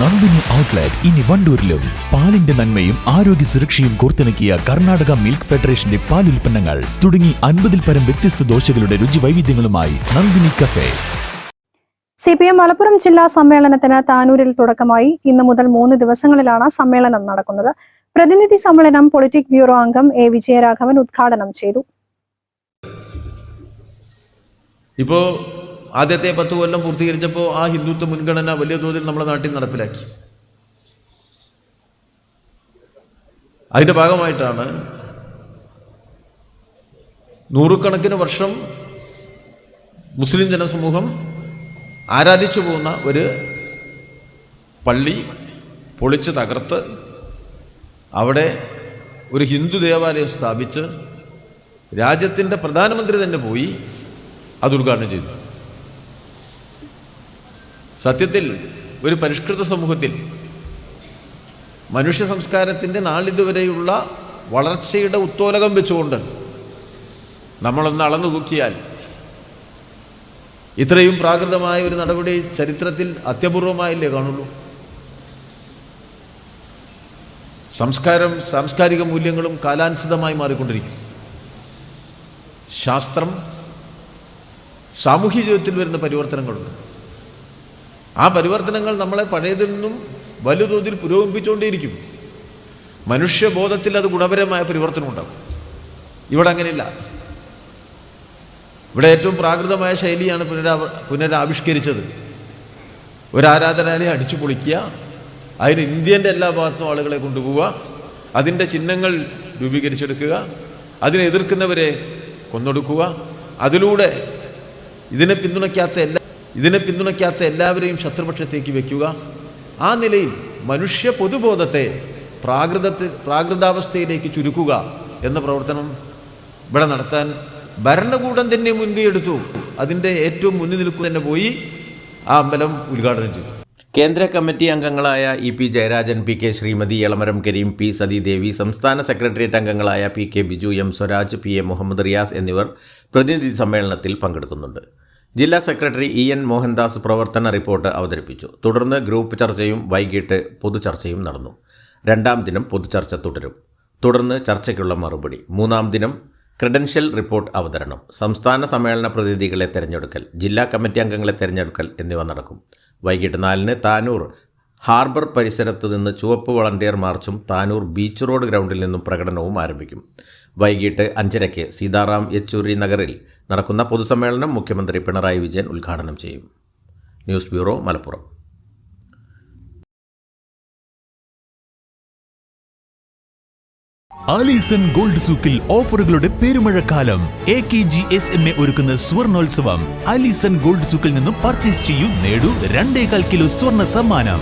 Nandini outlet ഇനി വണ്ടൂരിലും. പാലിന്റെ നന്മയും ആരോഗ്യ സുരക്ഷയും കോർത്തിണക്കിയ കർണാടക മിൽക്ക് ഫെഡറേഷന്റെ പാൽ ഉൽപ്പന്നങ്ങൾ തുടങ്ങി അൻപതിൽ പരം വ്യത്യസ്ത ദോശകളുടെ രുചി വൈവിധ്യങ്ങളുമായി Nandini cafe. C P M Malappuram ജില്ലാ സമ്മേളനത്തിന് താനൂരിൽ തുടക്കമായി. ഇന്നു മുതൽ മൂന്ന് ദിവസങ്ങളിലാണ് സമ്മേളനം നടക്കുന്നത്. പ്രതിനിധി സമ്മേളനം പൊളിറ്റിക് ബ്യൂറോ അംഗം എ വിജയരാഘവൻ ഉദ്ഘാടനം ചെയ്തു. ഇപ്പോൾ ആദ്യത്തെ പത്ത് കൊല്ലം പൂർത്തീകരിച്ചപ്പോൾ ആ ഹിന്ദുത്വ മുൻഗണന വലിയ തോതിൽ നമ്മുടെ നാട്ടിൽ നടപ്പിലാക്കി. അതിന്റെ ഭാഗമായിട്ടാണ് നൂറുകണക്കിന് വർഷം മുസ്ലിം ജനസമൂഹം ആരാധിച്ചു പോകുന്ന ഒരു പള്ളി പൊളിച്ച് തകർത്ത് അവിടെ ഒരു ഹിന്ദു ദേവാലയം സ്ഥാപിച്ച് രാജ്യത്തിന്റെ പ്രധാനമന്ത്രി തന്നെ പോയി അത് ഉദ്ഘാടനം ചെയ്തു. സത്യത്തിൽ ഒരു പരിഷ്കൃത സമൂഹത്തിൽ മനുഷ്യ സംസ്കാരത്തിന്റെ നാളിതുവരെയുള്ള വളർച്ചയുടെ ഉത്തോലകം വെച്ചുകൊണ്ട് നമ്മളൊന്ന് അളന്നു നോക്കിയാൽ ഇത്രയും പ്രാകൃതമായ ഒരു നടപടി ചരിത്രത്തിൽ അത്യപൂർവമായില്ലേ കാണുള്ളൂ? സംസ്കാരം സാംസ്കാരിക മൂല്യങ്ങളും കാലാനുസൃതമായി മാറിക്കൊണ്ടിരിക്കും. ശാസ്ത്രം സാമൂഹ്യ ജീവിതത്തിൽ വരുന്ന പരിവർത്തനങ്ങളുണ്ട്. ആ പരിവർത്തനങ്ങൾ നമ്മളെ പഴയതിൽ നിന്നും വലുതോതിൽ പുരോഗമിപ്പിച്ചുകൊണ്ടേയിരിക്കും. മനുഷ്യബോധത്തിൽ അത് ഗുണപരമായ പരിവർത്തനം ഉണ്ടാകും ഇവിടെ അങ്ങനെയില്ല. ഇവിടെ ഏറ്റവും പ്രാകൃതമായ ശൈലിയാണ് പുനരാ പുനരാവിഷ്കരിച്ചത്. ഒരു ആരാധനാലയം അടിച്ചു പൊളിക്കുക അതിന് ഇന്ത്യന്റെ എല്ലാ ഭാഗത്തും ആളുകളെ കൊണ്ടുപോവുക അതിന്റെ ചിഹ്നങ്ങൾ രൂപീകരിച്ചെടുക്കുക അതിനെ എതിർക്കുന്നവരെ കൊന്നൊടുക്കുക അതിലൂടെ ഇതിനെ പിന്തുണയ്ക്കാത്ത എല്ലാ ഇതിനെ പിന്തുണയ്ക്കാത്ത എല്ലാവരെയും ശത്രുപക്ഷത്തേക്ക് വയ്ക്കുക ആ നിലയിൽ മനുഷ്യ പൊതുബോധത്തെ പ്രാകൃതത്തിൽ പ്രാകൃതാവസ്ഥയിലേക്ക് ചുരുക്കുക എന്ന പ്രവർത്തനം ഇവിടെ നടത്താൻ ഭരണകൂടം തന്നെ മുൻകൈ എടുത്തു അതിന്റെ ഏറ്റവും മുന്നിൽ നിൽക്കുക തന്നെ പോയി ആ അമ്പലം ഉദ്ഘാടനം ചെയ്തു. കേന്ദ്ര കമ്മിറ്റി അംഗങ്ങളായ E P Jayarajan P K Sreemathi Elamaram Kareem P Sathidevi സംസ്ഥാന സെക്രട്ടേറിയറ്റ് അംഗങ്ങളായ P K Biju M Swaraj P A Muhammad Riyas എന്നിവർ പ്രതിനിധി സമ്മേളനത്തിൽ പങ്കെടുക്കുന്നുണ്ട്. ജില്ലാ സെക്രട്ടറി ഇ എൻ മോഹൻദാസ് പ്രവർത്തന റിപ്പോർട്ട് അവതരിപ്പിച്ചു. തുടർന്ന് ഗ്രൂപ്പ് ചർച്ചയും വൈകിട്ട് പൊതുചർച്ചയും നടന്നു. രണ്ടാം ദിനം പൊതുചർച്ച തുടരും. തുടർന്ന് ചർച്ചയ്ക്കുള്ള മറുപടി. മൂന്നാം ദിനം ക്രെഡൻഷ്യൽ റിപ്പോർട്ട് അവതരണം. സംസ്ഥാന സമ്മേളന പ്രതിനിധികളെ തെരഞ്ഞെടുക്കൽ ജില്ലാ കമ്മിറ്റി അംഗങ്ങളെ തെരഞ്ഞെടുക്കൽ എന്നിവ നടക്കും. വൈകിട്ട് നാലിന് താനൂർ ഹാർബർ പരിസരത്ത് നിന്ന് ചുവപ്പ് വളണ്ടിയർ മാർച്ചും താനൂർ ബീച്ച് റോഡ് ഗ്രൗണ്ടിൽ നിന്നും പ്രകടനവും ആരംഭിക്കും. വൈകിട്ട് അഞ്ചരയ്ക്ക് സീതാറാം യെച്ചൂരി നഗറിൽ നടക്കുന്ന പൊതുസമ്മേളനം മുഖ്യമന്ത്രി പിണറായി വിജയൻ ഉദ്ഘാടനം ചെയ്യും. News bureau Malappuram. Alison gold സൂക്കിൽ ഓഫറുകളുടെ പെരുമഴക്കാലം. A K G S M A ഒരുക്കുന്ന സ്വർണോത്സവം. ആലീസൺ ഗോൾഡ് സൂക്കിൽ നിന്നും പർച്ചേസ് ചെയ്യൂ നേടൂ രണ്ടേകാൽ കിലോ സ്വർണ സമ്മാനം.